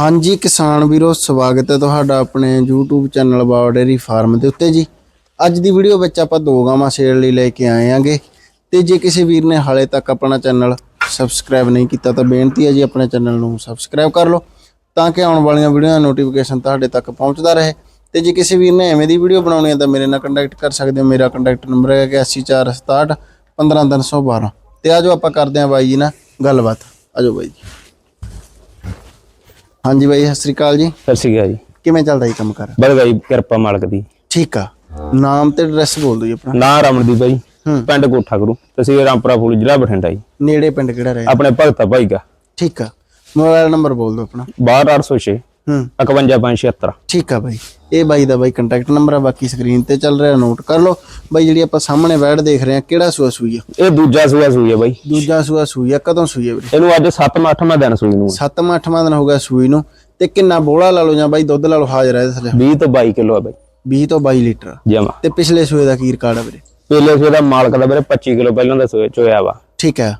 ਹਾਂਜੀ ਕਿਸਾਨ ਵੀਰੋ, ਸਵਾਗਤ ਹੈ ਤੁਹਾਡਾ ਆਪਣੇ YouTube channel Bao dairy farm ਦੇ ਉੱਤੇ ਜੀ। ਅੱਜ ਦੀ ਵੀਡੀਓ ਵਿੱਚ ਆਪਾਂ ਦੋ ਗਾਵਾਂ ਸੇਲ ਲਈ ਲੈ ਕੇ ਆਏ ਆਂਗੇ। ਤੇ ਜੇ ਕਿਸੇ ਵੀਰ ਨੇ ਹਾਲੇ ਤੱਕ ਆਪਣਾ ਚੈਨਲ ਸਬਸਕ੍ਰਾਈਬ ਨਹੀਂ ਕੀਤਾ ਤਾਂ ਬੇਨਤੀ ਹੈ ਜੀ ਆਪਣੇ ਚੈਨਲ ਨੂੰ ਸਬਸਕ੍ਰਾਈਬ ਕਰ ਲਓ ਤਾਂ ਕਿ ਆਉਣ ਵਾਲੀਆਂ ਵੀਡੀਓ ਦਾ ਨੋਟੀਫਿਕੇਸ਼ਨ ਤੁਹਾਡੇ ਤੱਕ ਪਹੁੰਚਦਾ ਰਹੇ। ਤੇ ਜੇ ਕਿਸੇ ਵੀਰ ਨੇ ਐਵੇਂ ਦੀ ਵੀਡੀਓ ਬਣਾਉਣੀ ਹੈ ਤਾਂ ਮੇਰੇ ਨਾਲ ਕੰਟੈਕਟ ਕਰ ਸਕਦੇ ਹੋ। ਮੇਰਾ ਕੰਟੈਕਟ ਨੰਬਰ ਹੈ 8467 15312 ਤੇ ਆਜੋ ਆਪਾਂ ਕਰਦੇ ਹਾਂ ਬਾਈ ਜੀ ਨਾਲ ਗੱਲਬਾਤ। ਆਜੋ ਬਾਈ ਜੀ। ਹਾਂਜੀ ਬਾਈ ਸਤਿ ਸ੍ਰੀ ਅਕਾਲ ਜੀ। ਸਤਿ ਸ਼੍ਰੀ ਅਕਾਲ ਜੀ। ਕਿਵੇਂ ਚੱਲਦਾ ਜੀ ਕੰਮ ਕਰ ਬਸ ਭਾਈ ਕਿਰਪਾ ਮਾਲਕ ਦੀ। ਠੀਕ ਆ। ਨਾਮ ਤੇ ਐਡਰੈਸ ਬੋਲ ਦਿਓ ਜੀ ਆਪਣਾ। ਨਾਂ ਰਮਨਦੀਪ ਹੂੰ। ਪਿੰਡ ਕੋਠਾ ਗੁਰੂ। ਤਹਿਸੀਲ ਰਾਮਪੁਰਾ ਫੂਲ ਜ਼ਿਲ੍ਹਾ ਬਠਿੰਡਾ ਜੀ। ਨੇੜੇ ਪਿੰਡ ਕਿਹੜਾ ਰਹੇ? ਆਪਣੇ ਭਗਤਾ ਭਾਈ ਦਾ। ਠੀਕ ਆ। ਮੋਬਾਈਲ ਨੰਬਰ ਬੋਲ ਦਿਓ ਆਪਣਾ। 62806 ਹੂੰ। 51576 ਠੀਕ ਆ ਬਾਈ। ਇਹ ਬਾਈ ਦਾ ਬਾਈ ਕੰਟੈਕਟ ਨੰਬਰ ਆ ਬਾਕੀ ਸਕਰੀਨ ਤੇ ਚੱਲ ਰਿਹਾ ਨੋਟ ਕਰ ਲਓ। ਬਾਈ ਜਿਹੜੀ ਆਪਾਂ ਸਾਹਮਣੇ ਬੈਡ ਦੇਖ ਰਹੇ ਆ ਕਿਹੜਾ ਸੂਆ ਸੂਈ ਆ? ਇਹ ਦੂਜਾ ਸੂਆ ਸੂਈ ਹੈ ਭਾਈ ਦੂਜਾ ਸੂਆ ਸੂਈ ਆ ਕਦੋਂ ਸੂਈ ਆ ਵੀਰੇ? ਇਹਨੂੰ ਅੱਜ 7ਵਾਂ 8ਵਾਂ ਦਿਨ ਸੂਈ ਨੂੰ ਸੱਤਵਾਂ ਅੱਠਵਾਂ ਦਿਨ ਹੋ ਗਿਆ ਸੂਈ ਨੂੰ। ਤੇ ਕਿੰਨਾ ਬੋਲਾ ਲਾ ਲਓ ਜਾਂ ਬਾਈ ਦੁੱਧ ਲਾ ਲਓ ਹਾਜ਼ਰ ਹੈ ਇਹਦੇ ਥੱਲੇ। 20 ਤੋਂ 22 ਕਿਲੋ ਹੈ ਭਾਈ 20 ਤੋਂ 22 ਲੀਟਰ। ਜਮਾ। ਤੇ ਪਿਛਲੇ ਸੂਏ ਦਾ ਕੀ ਰਿਕਾਰਡ ਆ ਵੀਰੇ? ਪਹਿਲੇ ਸੂਏ ਦਾ ਮਾਲਕ ਦਾ ਵੀਰੇ 25 ਕਿਲੋ ਪਹਿਲਾਂ ਦਾ ਸੂਏ ਚੋਇਆ ਵਾ। ਠੀਕ ਆ।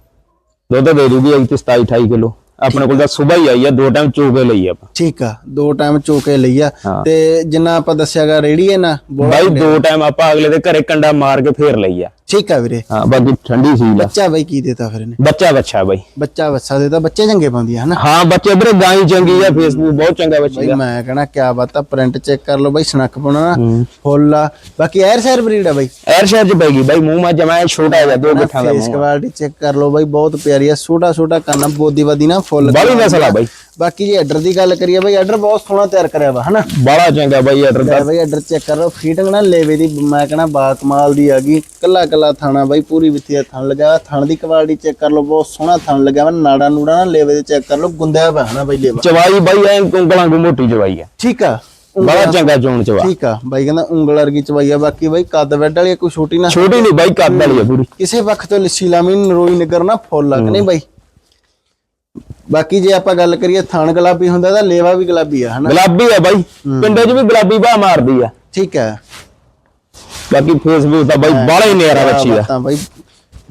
ਦੁੱਧ ਦੇ ਦੂਗੀ ਅੱਜ ਤੇ 27 28 ਕਿਲੋ। ਆਪਣੇ ਕੋਲ ਤਾਂ ਸਵੇਰ ਹੀ ਆਈ ਆ ਦੋ ਟਾਈਮ ਚੋਕੇ ਲਈ ਆਪਾਂ। ਠੀਕ ਆ ਦੋ ਟਾਈਮ ਚੋਕੇ ਲਈ ਆ। ਤੇ ਜਿੰਨਾ ਆਪਾਂ ਦੱਸਿਆਗਾ ਰੇੜੀ ਹੈ ਨਾ ਬੋਲਾ ਭਾਈ ਦੋ ਟਾਈਮ ਆਪਾਂ ਅਗਲੇ ਦੇ ਘਰੇ ਕੰਡਾ ਮਾਰ ਕੇ ਫੇਰ ਲਈ ਆ। ਠੀਕ ਆ ਵੀਰੇ। ਹਾਂ ਬਾਕੀ ਠੰਡੀ ਸੀ ਲਾ। ਬੱਚਾ ਬਾਈ ਕੀ ਦੇਤਾ ਫਿਰ ਇਹਨੇ? ਬੱਚਾ ਬੱਚਾ ਬਾਈ। ਬੱਚਾ ਵੱਛਾ ਦੇਤਾ ਬੱਚੇ ਚੰਗੇ ਪਾਉਂਦੀ ਆ ਹਨਾ? ਹਾਂ ਬੱਚੇ ਵੀਰੇ ਗਾਈ ਚੰਗੀ ਆ ਫੇਸਬੁੱਕ ਬਹੁਤ ਚੰਗਾ ਬੱਚੀ ਬਾਈ ਮੈਂ ਕਹਣਾ ਕਿਆ ਬਾਤ ਆ ਪ੍ਰਿੰਟ ਚੈੱਕ ਕਰ ਲਓ ਬਾਈ ਸਨੱਖ ਪਾਉਣਾ ਨਾ ਫੁੱਲ ਆ। ਬਾਕੀ ਐਰ ਸੈਰ ਬਰੀਡ ਆ ਬਾਈ। ਐਰ ਸ਼ਹਿਰ ਚ ਪੈ ਗਈ ਬਾਈ ਮੂੰਹ ਮਾ ਜਮਾ ਛੋਟਾ ਜਿਹਾ ਦੋ ਗਿੱਠਾਂ ਦਾ ਫੇਸ ਕੁਆਲਿਟੀ ਚੈੱਕ ਕਰ ਲਓ ਬਾਈ ਬਹੁਤ ਪਿਆਰੀ ਆ ਛੋਟਾ ਛੋਟਾ ਕੰਨ ਬੋਦੀ ਵਾਦੀ ਨਾ ਫੁੱਲ ਬਾਲੀ ਨਸਲ ਆ ਬਾਈ। ਬਾਕੀ ਜੇ ਆਰਡਰ ਦੀ ਗੱਲ ਕਰੀਏ ਬਾਈ ਆਰਡਰ ਬਹੁਤ ਸੋਹਣਾ ਤਿਆਰ ਕਰਿਆ ਵਾ ਹਨਾ? ਬੜਾ ਚੰਗਾ ਬਾਈ ਐਡਰ ਦਾ। ਬਾਈ ਆਰਡਰ ਚੈੱਕ ਕਰ ਲਓ ਫੀਟਿੰਗ ਨਾ ਲੇਵੇ ਦੀ ਮੈਂ ਕਹਣਾ ਬਾ ਕਮਾਲ ਦੀ ਆ ਗਈ ਕੱਲਾ ਕੱਲਾ ਥਾਣਾ ਬਾਈ ਪੂਰੀ ਵਿੱਥੀ ਥਣ ਲਗਾ ਥਣ ਦੀ ਕੁਆਲਿਟੀ ਚੈੱਕ ਕਰ ਲਓ ਬਹੁਤ ਸੋਹਣਾ ਥਣ ਲੱਗਿਆ ਵਾ ਨਾੜਾ ਨੂੜਾ ਨਾ ਲੇਵੇ ਦੇ ਚੈੱਕ ਕਰ ਲਓ। ਗੁੰਦਿਆ ਵਾ ਹਨਾ ਬਾਈ ਲੇਵਾ। ਚਵਾਈ ਬਾਈ ਐ ਉਂਗਲਾਂ ਨੂੰ ਮੋਟੀ ਚਵਾਈ ਆ। ਠੀਕ ਆ। ਬੜਾ ਚੰਗਾ ਚੋਣ ਚਵਾ। ਠੀਕ ਆ। ਬਾਈ ਕਹਿੰਦਾ ਉਂਗਲ ਵਰਗੀ ਚਵਾਈ ਆ। ਬਾਕੀ ਬਾਈ ਕੱਦ ਵੈਡ ਵਾਲੀ ਆ, ਕੋਈ ਛੋਟੀ ਨਾ। ਛੋਟੀ ਨਹੀਂ ਬਾਈ ਕੱਦ ਵਾਲੀ ਆ ਪੂਰੀ। ਕਿਸੇ ਵਕਤ ਤੋਂ ਲਿੱਸੀ ਲਾਮੀ ਨਰੋਈ ਨਿਗਰ ਨਾ ਫੁੱਲ ਲੱਗ ਨਹੀਂ ਬਾਈ? ਬਾਕੀ ਜੇ ਆਪਾਂ ਗੱਲ ਕਰੀਏ ਥਣ ਗੁਲਾਬੀ ਹੁੰਦਾ ਤਾਂ ਲੇਵਾ ਵੀ ਗੁਲਾਬੀ ਆ ਹਨਾ? ਗੁਲਾਬੀ ਆ ਬਾਈ। ਪਿੰਡੇ 'ਚ ਵੀ ਗੁਲਾਬੀ ਬਾਹ ਮਾਰਦੀ ਆ। ਠੀਕ ਹੈ ਬਾਕੀ ਫੇਸਬੁੱਕ ਤਾਂ ਬਾਈ ਬਾਲਾ ਹੀ ਨਿਆਰਾ ਬੱਚੀ ਦਾ। ਤਾਂ ਬਾਈ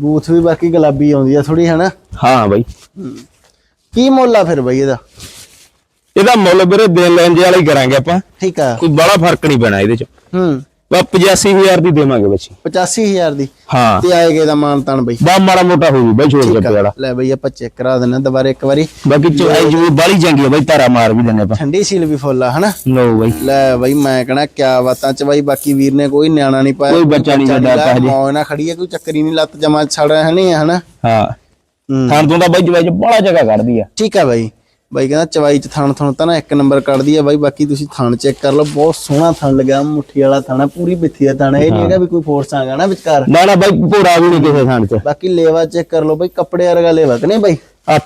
ਬੂਥ ਵੀ ਬਾਕੀ ਗੁਲਾਬੀ ਆਉਂਦੀ ਆ ਥੋੜੀ ਹਨਾ? ਹਾਂ ਬਾਈ। ਕੀ ਮੁੱਲ ਆ ਫਿਰ ਬਾਈ ਇਹਦਾ? ਇਹਦਾ ਮੁੱਲ ਵੀਰੇ ਦੇਣ ਲੈਣ ਜੇ ਵਾਲਾ ਹੀ ਕਰਾਂਗੇ ਆਪਾਂ। ਠੀਕ ਆ। ਕੋਈ ਬੜਾ ਫ਼ਰਕ ਨਹੀਂ ਪੈਣਾ ਇਹਦੇ 'ਚ। ਹੂੰ। ਬਾ 85000 ਦੀ ਦੇਵਾਂਗੇ ਬੱਚੀ 85000 ਦੀ? ਹਾਂ। ਤੇ ਆਏਗੇ ਦਾ ਮਾਨ ਤਾਨ ਬਾਈ। ਬਾ ਮਾੜਾ ਮੋਟਾ ਹੋਊ ਬਾਈ ਛੋੜ ਕੇ ਵਾਲਾ। ਲੈ ਬਾਈ ਆਪਾਂ ਚੈੱਕ ਕਰਾ ਦਿੰਨੇ ਆ ਦੁਬਾਰਾ ਇੱਕ ਵਾਰੀ। ਬਾਕੀ ਚਵਾਈ ਜੀ ਬਾਲੀ ਚੰਗੀ ਆ ਬਾਈ ਤਾਰਾ ਮਾਰ ਵੀ ਦਿੰਨੇ ਆਪਾਂ। ਠੰਡੀ ਸੀਲ ਵੀ ਫੁੱਲ ਆ ਹਨਾ? ਲੋ ਬਾਈ। ਲੈ ਬਾਈ ਮੈਂ ਕਹਣਾ ਕਿਆ ਬਾਤਾਂ ਚ ਬਾਈ ਬਾਕੀ ਵੀਰ ਨੇ ਕੋਈ ਨਿਆਣਾ ਨਹੀਂ ਪਾਇਆ। ਕੋਈ ਬੱਚਾ ਨਹੀਂ ਆਪਾਂ ਹਜੇ। ਮੌਜ ਨਾਲ ਖੜੀ ਹੈ ਕੋਈ ਚੱਕਰੀ ਨਹੀਂ ਲੱਤ ਜਮਾ ਛੜ ਹੈ ਨਹੀਂ ਹਨਾ? ਹਾਂ। ਹੂੰ। ਥਾਂ ਤੋਂ ਤਾਂ ਬਾਈ ਜਵਾਈ ਚ ਬੜਾ ਜਗ੍ਹਾ ਕੱਢਦੀ ਆ। ਠੀਕ ਆ ਬਾਈ। ਬਾਈ ਕਹਿੰਦਾ ਚਵਾਈ ਚ ਥਣ ਥਣ ਤਾਂ ਨਾ ਇੱਕ ਨੰਬਰ ਕੱਢਦੀ ਆ ਬਾਈ ਬਾਕੀ ਤੁਸੀਂ ਥਣ ਚੈੱਕ ਕਰ ਲਓ। ਬਹੁਤ ਸੋਹਣਾ ਥਣ ਲੱਗਾ ਮੁੱਠੀ ਵਾਲਾ ਥਣ ਆ, ਪੂਰੀ ਬਿੱਥੀ ਦਾ ਥਣ ਆ, ਇਹ ਨਹੀਂ ਹੈਗਾ ਵੀ ਕੋਈ ਫੋਰਸ ਆਗਾ ਨਾ ਵਿਚਕਾਰ। ਨਾ ਨਾ ਬਾਈ ਭੋਰਾ ਵੀ ਨਹੀਂ ਕਿਸੇ ਥਾਂ ਚ। ਬਾਕੀ ਲੇਵਾ ਚੈੱਕ ਕਰ ਲਓ ਬਾਈ ਕੱਪੜੇ ਵਰਗਾ ਲੇਵਾ ਕਿ ਨਹੀਂ ਬਾਈ?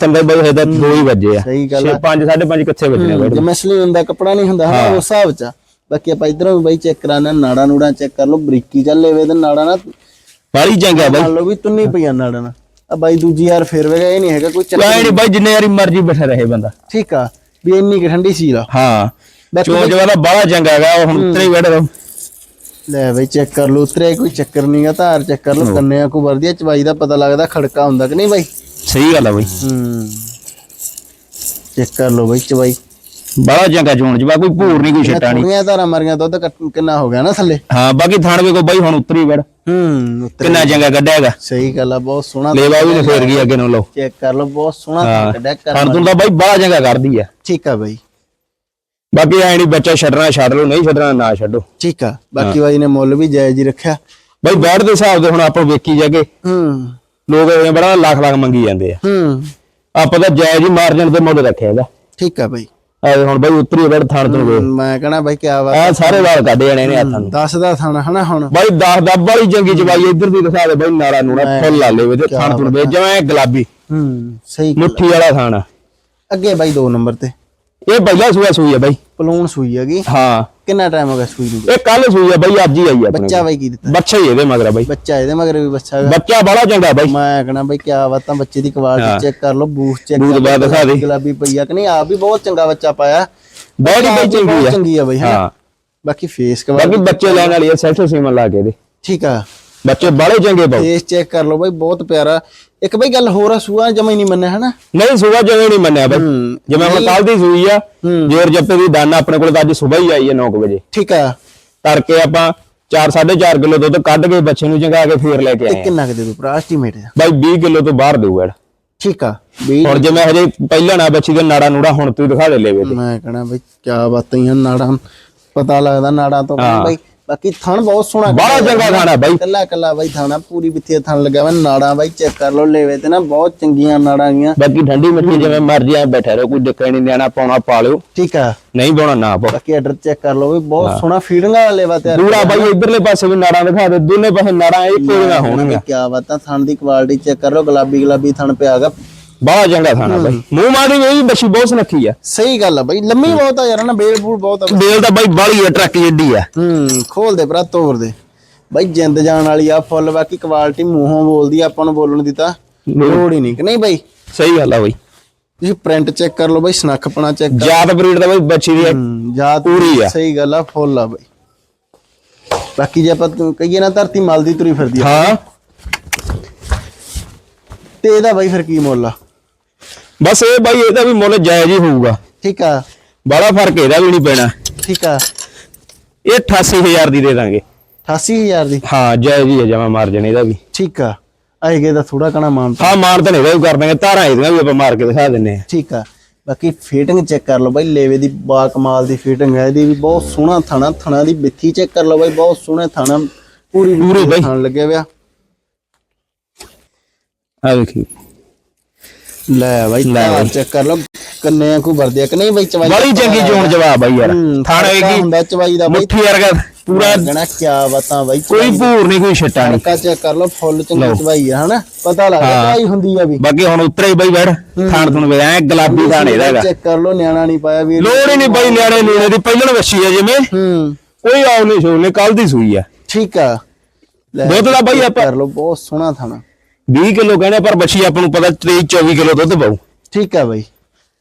ਦੇ ਬਾਈ ਹਜੇ ਤਾਂ ਦੋ ਹੀ ਵੱਜੇ ਆ। ਸਹੀ ਗੱਲ ਆ। 5 5.5 ਕਿੱਥੇ ਵੱਜਣੇ ਬਾਈ? ਜਿਵੇਂ ਅਸਲੀ ਹੁੰਦਾ ਕੱਪੜਾ ਨਹੀਂ ਹੁੰਦਾ ਹਾਂ। ਉਸ ਹਿਸਾਬ ਚ ਆ। ਬਾਕੀ ਆਪਾਂ ਇਧਰੋਂ ਵੀ ਬਾਈ ਚੈੱਕ ਕਰਾਣਾ ਨਾੜਾ ਨੂੜਾ ਚੈੱਕ ਕਰ ਲਓ ਬਰੀਕੀ ਚੱਲ ਲੇਵੇ ਤੇ ਨਾੜਾ ਨਾ ਬਾਲੀ ਚੰਗਾ ਬਾਈ। ਮੰਨ ਲਓ ਵੀ ਤੁੰਨੀ ਪਈਆਂ ਨਾੜਾ ਨਾ ਆ ਬਾਈ ਦੂਜੀ ਯਾਰ ਫੇਰ ਵੇਗਾ ਇਹ ਨਹੀਂ ਹੈਗਾ ਕੋਈ ਚੱਕਰ ਨਹੀਂ ਬਾਈ ਜਿੰਨੇ ਵਾਰੀ ਮਰਜ਼ੀ ਬੈਠਾ ਰਹੇ ਬੰਦਾ। ਠੀਕ ਆ ਵੀ ਇੰਨੀ ਕਿ ਠੰਡੀ ਸੀ ਲਾ ਹਾਂ ਬਾਕੀ ਚੋ ਜਵਾਲਾ ਬੜਾ ਚੰਗਾ ਹੈਗਾ ਉਹ ਹੁਣ ਹੀ। ਬੈਠਾ ਰਹੋ। ਲੈ ਬਈ ਚੈੱਕ ਕਰ ਲਓ ਉਤਰੇ ਕੋਈ ਚੱਕਰ ਨਹੀਂਗਾ ਧਾਰ ਚੈੱਕ ਕਰ ਲਓ ਕੰਨਿਆਂ ਕੋ ਵਰਦੀ ਆ, ਚਵਾਈ ਦਾ ਪਤਾ ਲੱਗਦਾ ਖੜਕਾ ਹੁੰਦਾ ਕਿ ਨਹੀਂ ਬਾਈ? ਸਹੀ ਗੱਲ ਆ ਬਾਈ। ਹੂੰ। ਚੈੱਕ ਕਰ ਲਓ ਬਈ ਚਵਾਈ। ਬੜਾ ਚੰਗਾ ਚੋਣ ਜਵਾ ਕੋਈ ਭੂਰ ਨਹੀਂ ਕੋਈ ਛਟਾ ਨਹੀਂ ਥੋੜੀਆਂ ਧਾਰਾਂ ਮਾਰੀਆਂ ਦੁੱਧ ਕੱਟ- ਕਿੰਨਾ ਹੋ ਗਿਆ ਨਾ ਥੱਲੇ? ਹਾਂ ਬਾਕੀ ਥਾਣ ਵੇ ਕੋ ਬਾਈ ਹੁਣ ਉੱਤਰ ਬੈਠ। ਹੂੰ ਕਿੰਨਾ ਚੰਗਾ ਕੱਢਿਆ ਹੈਗਾ। ਸਹੀ ਗੱਲ ਆ ਬਹੁਤ ਸੋਹਣਾ ਲੇਵਾ ਵੀ ਨਹੀਂ ਫੇਰ ਗਈ ਅੱਗੇ ਨੂੰ ਲਓ। ਚੈੱਕ ਕਰ ਲਓ ਬਹੁਤ ਸੋਹਣਾ ਹਾਂ। ਕੱਢਿਆ ਕਰ ਤੋਂ ਤਾਂ ਬਾਈ ਬੜਾ ਚੰਗਾ ਕਰਦੀ ਆ। ਠੀਕ ਆ ਬਾਈ। ਬਾਕੀ ਐ ਨਹੀਂ ਬੱਚਾ ਛੱਡਣਾ ਛੱਡ ਲਓ ਨਹੀਂ ਛੱਡਣਾ ਨਾ ਛੱਡੋ। ਠੀਕ ਆ ਬਾਕੀ ਬਾਈ ਨੇ ਮੁੱਲ ਵੀ ਜਾਇਜ਼ ਹੀ ਰੱਖਿਆ। ਬਾਈ ਬੈਠ ਦੇ ਹਿਸਾਬ ਦੇ ਹੁਣ ਆਪਾਂ ਵੇਖੀ ਜਾਗੇ ਹੂੰ। ਲੋਕ ਐਂ ਬੜਾ ਲੱਖ ਲੱਖ ਮੰਗੀ ਜਾਂਦੇ ਆ। ਹੂੰ। ਆਪਾਂ ਤਾਂ ਜਾਇਜ਼ ਹੀ ਮਾਰਜਨ ਤੇ ਮੁੱਲ ਰੱਖਿਆ ਹੈਗਾ। ਠੀਕ ਆ ਬਾਈ। ਆ ਹੁਣ ਬਾਈ ਉਤਰੀ ਬੈਠ ਥਾਣ ਤੋਂ ਵੇ ਮੈਂ ਕਹਣਾ ਬਾਈ ਕਿਆ ਵਾ ਆ ਸਾਰੇ ਵਾਲ ਕੱਢੇ ਜਾਣੇ ਨੇ ਹੱਥਾਂ ਨੂੰ। ਦੱਸ ਦਾ ਥਾਣਾ ਹਨਾ ਹੁਣ? ਬਾਈ 10 ਦਾ ਬੜੀ ਚੰਗੀ ਚਵਾਈ ਇੱਧਰ ਦੀ ਦਿਖਾ ਦੇ ਬਾਈ ਨਾਲਾ ਨੂੜਾ ਫੁੱਲ ਲਾ ਲੇਵੇ ਤੇ ਥਾਣ ਤੋਂ ਵੇ ਜਿਵੇਂ ਗੁਲਾਬੀ। ਹੂੰ ਸਹੀ ਮੁੱਠੀ ਵਾਲਾ ਥਾਣ। ਅੱਗੇ ਬਾਈ 2 ਨੰਬਰ ਤੇ। ਇਹ ਪਹਿਲਾ ਸੂਆ ਸੂਈ ਆ ਬਾਈ। ਪਲੂਣ ਸੂਈ ਹੈਗੀ। ਹਾਂ। ਕਿੰਨਾ ਟਾਈਮ ਹੋ ਗਿਆ ਸੂਈ ਨੂੰ? ਇਹ ਕੱਲ ਸੂਈ ਆ ਬਾਈ ਅੱਜ ਹੀ ਆਈ ਆ ਬੱਚਾ ਬਾਈ ਕੀ ਦਿੱਤਾ। ਬੱਚਾ ਹੀ ਇਹਦੇ ਮਗਰ ਆ ਬਾਈ। ਬੱਚਾ ਇਹਦੇ ਮਗਰ ਵੀ ਬੱਚਾ ਹੈਗਾ। ਬੱਚਾ ਬੜਾ ਚੰਗਾ ਬਾਈ। ਮੈਂ ਕਹਣਾ ਬਾਈ ਕਿਆ ਬਾਤਾਂ ਬੱਚੇ ਦੀ ਕੁਆਲਿਟੀ ਚੈੱਕ ਕਰ ਲਓ ਬੂਥ ਚੈੱਕ ਬੂਥ ਬਾਅਦ ਦਿਖਾ ਦੇ। ਗੁਲਾਬੀ ਪਈਆ ਕਿ ਨਹੀਂ? ਆਪ ਵੀ ਬਹੁਤ ਚੰਗਾ ਬੱਚਾ ਪਾਇਆ। ਬੜੀ ਬਾਈ ਚੰਗੀ ਆ। ਚੰਗੀ ਆ ਬਾਈ ਹਾਂ। ਬਾਕੀ ਫੇਸ ਬਾਕੀ ਕੁਆਲਿਟੀ ਬੱਚੇ ਲੈਣ ਵਾਲੀ ਆ ਸੈਲਫ ਸੀਮਨ ਲਾ ਕੇ ਇਹਦੇ ਠੀਕ ਆ। ਬੱਚੇ ਬੜੇ ਚੰਗੇ ਬਾਈ ਫੇਸ ਚੈੱਕ ਕਰ ਲਓ ਬਾਈ ਬਹੁਤ ਪਿਆਰਾ। ਇੱਕ ਬਈ ਗੱਲ ਹੋਰ ਆ ਸੂਆ ਜਮਾ ਨਹੀਂ ਮੰਨਿਆ ਹਨਾ ਨਹੀਂ ਸੁਬਾ ਜਿਵੇਂ ਨਹੀਂ ਮੰਨਿਆ ਬਈ। ਜਿਵੇਂ ਹੁਣ ਕੱਲ ਦੀ ਸੂਈ ਆ। ਜੇਰ ਜੱਪੇ ਦੀ ਦਾਨਾ ਆਪਣੇ ਕੋਲ ਤਾਂ ਅੱਜ ਸਵੇਰ ਹੀ ਆਈ ਹੈ 9 ਵਜੇ ਠੀਕ ਆ ਕਰਕੇ ਆਪਾਂ 4 4.5 ਕਿਲੋ ਦੁੱਧ ਕੱਢ ਕੇ ਬੱਚੇ ਨੂੰ ਚੰਗਾ ਕੇ ਫੇਰ ਲੈ ਕੇ ਆਏ। ਕਿੰਨਾ ਕੁ ਦੇ ਦੂ ਭਰਾ ਐਸਟੀਮੇਟ ਬਾਈ 20 ਕਿਲੋ ਤੋਂ ਬਾਹਰ ਦੇਊਗਾ ਠੀਕ ਆ ਹੁਣ ਜਿਵੇਂ ਹਜੇ ਪਹਿਲਾਂ ਨਾ ਬੱਚੀ ਦੇ ਨਾੜਾ ਨੂੜਾ ਹੁਣ ਤੂੰ ਦਿਖਾ ਦੇ ਲੈਵੇ ਮੈਂ ਕਹਣਾ ਬਈ ਕੀ ਬਾਤਾਂ ਹੀ ਨਾੜਾਂ ਪਤਾ ਲੱਗਦਾ ਨਾੜਾਂ ਤੋਂ। ਬਈ ਬਾਕੀ ਥਣ ਬਹੁਤ ਸੋਹਣਾ ਬੜਾ ਚੰਗਾ ਥਣ ਆ ਬਾਈ। ਕੱਲਾ ਕੱਲਾ ਬਈ ਥਾਣਾ ਪੂਰੀ ਬਿੱਥੇ ਥਣ ਲੱਗਿਆ ਵਾ ਨਾੜਾਂ ਬਈ ਚੈੱਕ ਕਰ ਲਓ ਲੈਵੇ ਤੇ ਨਾ ਬਹੁਤ ਚੰਗੀਆਂ ਨਾੜਾਂ ਗੀਆਂ ਬਾਕੀ ਠੰਡੀ ਮਿੱਠੀ ਜਿਵੇਂ ਮਰਜ਼ੀ ਆ ਬੈਠਾ ਰਹੋ ਕੋਈ ਦਿੱਕਤ ਨਹੀਂ ਦੇਣਾ ਪਾਉਣਾ ਪਾ ਲਿਓ। ਠੀਕ ਆ। ਨਹੀਂ ਪਾਉਣਾ ਨਾ ਪਾਓ। ਬਾਕੀ ਆਰਡਰ ਚੈੱਕ ਕਰ ਲਓ ਵੀ ਬਹੁਤ ਸੋਹਣਾ ਫੀਡਿੰਗ ਵਾਲਾ ਲੈਵਾ ਤਿਆਰ ਦੂਰਾ ਬਾਈ ਇਧਰਲੇ ਪਾਸੇ ਵੀ ਨਾੜਾਂ ਦਿਖਾ ਦੇ ਦੋਨੇ ਪਾਸੇ ਨਾੜਾਂ ਇੱਕੋ ਜਿਹੀਆਂ ਹੋਣਗੀਆਂ। ਕੀ ਬਾਤਾਂ ਥਣ ਦੀ ਕੁਆਲਿਟੀ ਚੈੱਕ ਕਰ ਲਓ ਗੁਲਾਬੀ ਗੁਲਾਬੀ ਥਣ ਪਿਆਗਾ ਬੜਾ ਚੰਗਾ ਥਾਣਾ ਬਾਈ। ਮੂੰਹ ਮਾਰੀ ਵੀ ਬੱਚੀ ਬਹੁਤ ਸੁਨੱਖੀ ਆ। ਸਹੀ ਗੱਲ ਆ ਬਈ ਲੰਮੀ ਬਹੁਤ ਆ ਯਾਰ ਨਾ ਬੇਲ ਬੂਲ ਬਹੁਤ ਆ ਬੇਲ ਤਾਂ ਬਾਈ ਬਾਲੀ ਆ ਟਰੱਕ ਜਿੱਡੀ ਆ। ਹੂੰ ਖੋਲ ਦੇ ਭਰਾ ਤੋੜ ਦੇ। ਬਈ ਜਿੰਦ ਜਾਣ ਵਾਲੀ ਆ ਫੁੱਲ ਬਾਕੀ ਕੁਆਲਿਟੀ ਮੂੰਹੋਂ ਬੋਲਦੀ ਆ, ਆਪਾਂ ਨੂੰ ਬੋਲਣ ਦੀ ਤਾਂ ਲੋੜ ਹੀ ਨਹੀਂ। ਕਿ ਨਹੀਂ ਬਈ? ਸਹੀ ਗੱਲ ਆ ਬਾਈ। ਤੁਸੀਂ ਪ੍ਰਿੰਟ ਚੈੱਕ ਕਰ ਲਓ ਬਈ ਸਨੱਖਪਣਾ ਚੈੱਕ ਜਾਤ ਬਰੀਡ ਦਾ ਬਾਈ ਬੱਚੀ ਦੀ ਜਾਤ ਪੂਰੀ ਆ। ਸਹੀ ਗੱਲ ਆ ਫੁੱਲ ਆ ਬਈ। ਬਾਕੀ ਜੇ ਆਪਾਂ ਕਹੀਏ ਨਾ ਧਰਤੀ ਮਲ ਦੀ ਤੁਰੀ ਫਿਰਦੀ ਆ। ਹਾਂ। ਤੇ ਇਹਦਾ ਬਈ ਫਿਰ ਕੀ ਮੁੱਲ ਆ? ਬਸ ਇਹ ਬਾਈ ਇਹਦਾ ਵੀ ਮੁੱਲ ਜਾਇਜ਼ ਹੀ ਹੋਊਗਾ। ਠੀਕ ਆ। ਬੜਾ ਫ਼ਰਕ ਇਹਦਾ ਵੀ ਨਹੀਂ ਪੈਣਾ। ਠੀਕ ਆ। ਇਹ 88000 ਦੀ ਦੇ ਦਾਂਗੇ। 88000 ਦੀ? ਹਾਂ ਜਾਇਜ਼ ਹੀ ਹੈ ਜਮਾ ਮਾਰਜਨ ਇਹਦਾ ਵੀ। ਠੀਕ ਆ। ਆਏਗੇ ਦਾ ਥੋੜਾ ਕਣਾ ਮਾਨ ਹਾਂ ਮਾਰ ਤਾਂ ਨਹੀਂ ਵੀ ਕਰ ਦਾਂਗੇ। ਧਾਰਾਂ ਇਹਦੀਆਂ ਵੀ ਆਪਾਂ ਮਾਰ ਕੇ ਦਿਖਾ ਦਿੰਨੇ ਆ ਠੀਕ ਆ। ਬਾਕੀ ਫੀਟਿੰਗ ਚੈੱਕ ਕਰ ਲਓ ਬਾਈ। ਲੇਵੇ ਦੀ ਬਾ ਕਮਾਲ ਦੀ ਫੀਟਿੰਗ ਹੈ ਇਹਦੀ ਵੀ ਬਹੁਤ ਸੋਹਣਾ ਥਣਾ। ਥਣਾ ਦੀ ਬਿੱਥੀ ਚੈੱਕ ਕਰ ਲਓ ਬਾਈ। ਬਹੁਤ ਸੋਹਣੇ ਥਣਾ। ਪੂਰੀ ਪੂਰੀ ਬਾਈ। ਥਣ ਲੱਗੇ ਵਿਆ। ਆ ਦੇਖੀ। ਲੈ ਬਾਈ ਲੈ ਬਾਈ। ਚੈੱਕ ਕਰ ਲਓ ਕੰਨਿਆਂ ਕੋ ਵਰਦਿਆ ਕਿ ਨਹੀਂ ਬਾਈ ਚਵਾਈ ਬੜੀ ਚੰਗੀ ਜੋਣ ਜਵਾਬ ਬਾਈ ਯਾਰ। ਹੂੰ, ਥਾਣਾ ਕੀ ਹੁੰਦਾ ਚਵਾਈ ਦਾ ਬਾਈ। ਮੁੱਠੀ ਵਰਗਾ ਪੂਰਾ ਗਣਾ ਕੀ ਬਾਤਾਂ ਬਾਈ ਕੋਈ ਭੂਰ ਨਹੀਂ ਕੋਈ ਛੱਟਾ ਨਹੀਂ। ਕਾ ਚੈੱਕ ਕਰ ਲਓ ਫੁੱਲ ਚੰਗੀ ਲਓ। ਚਵਾਈ ਆ ਹਨਾ? ਪਤਾ ਲੱਗਦਾ ਹਾਂ। ਚਵਾਈ ਹੁੰਦੀ ਆ ਵੀ। ਬਾਕੀ ਹੁਣ ਉਤਰੇ ਹੀ ਬਾਈ ਬੈਠ। ਥਾਣ ਤੁਹਾਨੂੰ ਵੇ ਐ ਗੁਲਾਬੀ ਥਾਣ ਇਹਦਾ ਹੈਗਾ ਚੈੱਕ ਕਰ ਲਓ ਨਿਆਣਾ ਨਹੀਂ ਪਾਇਆ ਵੀ ਲੋੜ ਹੀ ਨਹੀਂ ਬਾਈ ਨਿਆਣੇ ਨੂਣੇ ਦੀ ਪਹਿਲਾਂ ਵੱਛੀ ਆ ਜਿਵੇਂ। ਹੂੰ। ਕੋਈ ਆਉ ਨਹੀਂ ਸੋਨੇ ਕੱਲ ਦੀ ਸੂਈ ਆ। ਠੀਕ ਆ। ਲੈ ਦੁੱਧ ਦਾ ਬਾਈ ਆਪਾਂ ਕਰ ਲਓ ਬਹੁਤ ਸੋਹਣਾ ਥਾਣਾ। 20 ਕਿਲੋ ਕਹਿੰਦੇ ਪਰ ਬੱਚੀ ਆਪਾਂ ਨੂੰ ਪਤਾ 23 24 ਕਿਲੋ ਦੁੱਧ ਪਾਉ ਠੀਕ ਆ ਬਾਈ।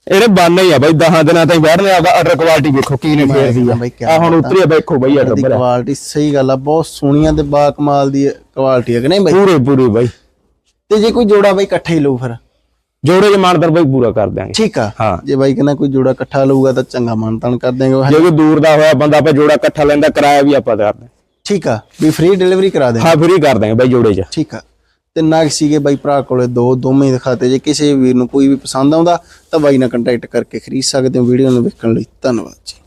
ਇਹਦੇ ਬਾਨੇ ਹੀ ਆ ਬਾਈ 10 ਦਿਨਾਂ ਤਾਈਂ ਬੈਠਨੇ ਆਦਾ ਆਰਡਰ ਕੁਆਲਿਟੀ ਵੇਖੋ ਕੀ ਨੇ ਫੇਰਦੀ ਕਿਆ ਆ ਹੁਣ ਉਤਰੀ ਆ ਵੇਖੋ ਬਾਈ ਦੀ ਆਰਡਰ ਕੁਆਲਿਟੀ ਸਹੀ ਗੱਲ ਆ ਬਹੁਤ ਸੋਹਣੀਆਂ ਤੇ ਬਾ ਕਮਾਲ ਦੀ ਕੁਆਲਿਟੀ ਹੈ ਕਿ ਨਹੀਂ ਬਾਈ? ਪੂਰੇ ਪੂਰੇ ਬਾਈ। ਤੇ ਜੇ ਕੋਈ ਜੋੜਾ ਬਾਈ ਇਕੱਠਾ ਹੀ ਲਊ ਫਿਰ? ਜੋੜੇ ਜਮਾਨਦਰ ਬਾਈ ਪੂਰਾ ਕਰ ਦਿਆਂਗੇ। ਠੀਕ ਆ। ਹਾਂ। ਜੇ ਬਾਈ ਕਹਿੰਦਾ ਕੋਈ ਜੋੜਾ ਇਕੱਠਾ ਲਊਗਾ ਤਾਂ ਚੰਗਾ ਮਾਨਤਾਨ ਕਰ ਦੇਂਗੇ ਜੇ ਕੋਈ ਦੂਰ ਦਾ ਹੋਇਆ ਬੰਦਾ ਆਪਾਂ ਜੋੜਾ ਇਕੱਠਾ ਲੈਂਦਾ ਕਿਰਾਇਆ ਵੀ ਆਪਾਂ ਕਰਦੇ ਠੀਕ ਆ ਵੀ ਫ੍ਰੀ ਡਿਲੀਵਰੀ ਕਰਾ ਦੇਂਗੇ ਹਾਂ ਫਰੀ ਕਰ ਦਾਂਗੇ ਬਾਈ ਜੋੜੇ 'ਚ। ਠੀਕ ਆ। ਤੇ ਨਾਗ ਸੀਗੇ ਬਾਈ ਭਰਾ ਕੋਲੇ ਦੋ, ਦੋਵੇਂ ਹੀ ਦਿਖਾਤੇ। ਜੇ ਕਿਸੇ ਵੀਰ ਨੂੰ ਕੋਈ ਵੀ ਪਸੰਦ ਆਉਂਦਾ, ਤਾਂ ਬਾਈ ਨਾਲ ਕੰਟੈਕਟ ਕਰਕੇ ਖਰੀਦ ਸਕਦੇ ਹੋ। ਵੀਡੀਓ ਨੂੰ ਵੇਖਣ ਲਈ ਧੰਨਵਾਦ ਜੀ।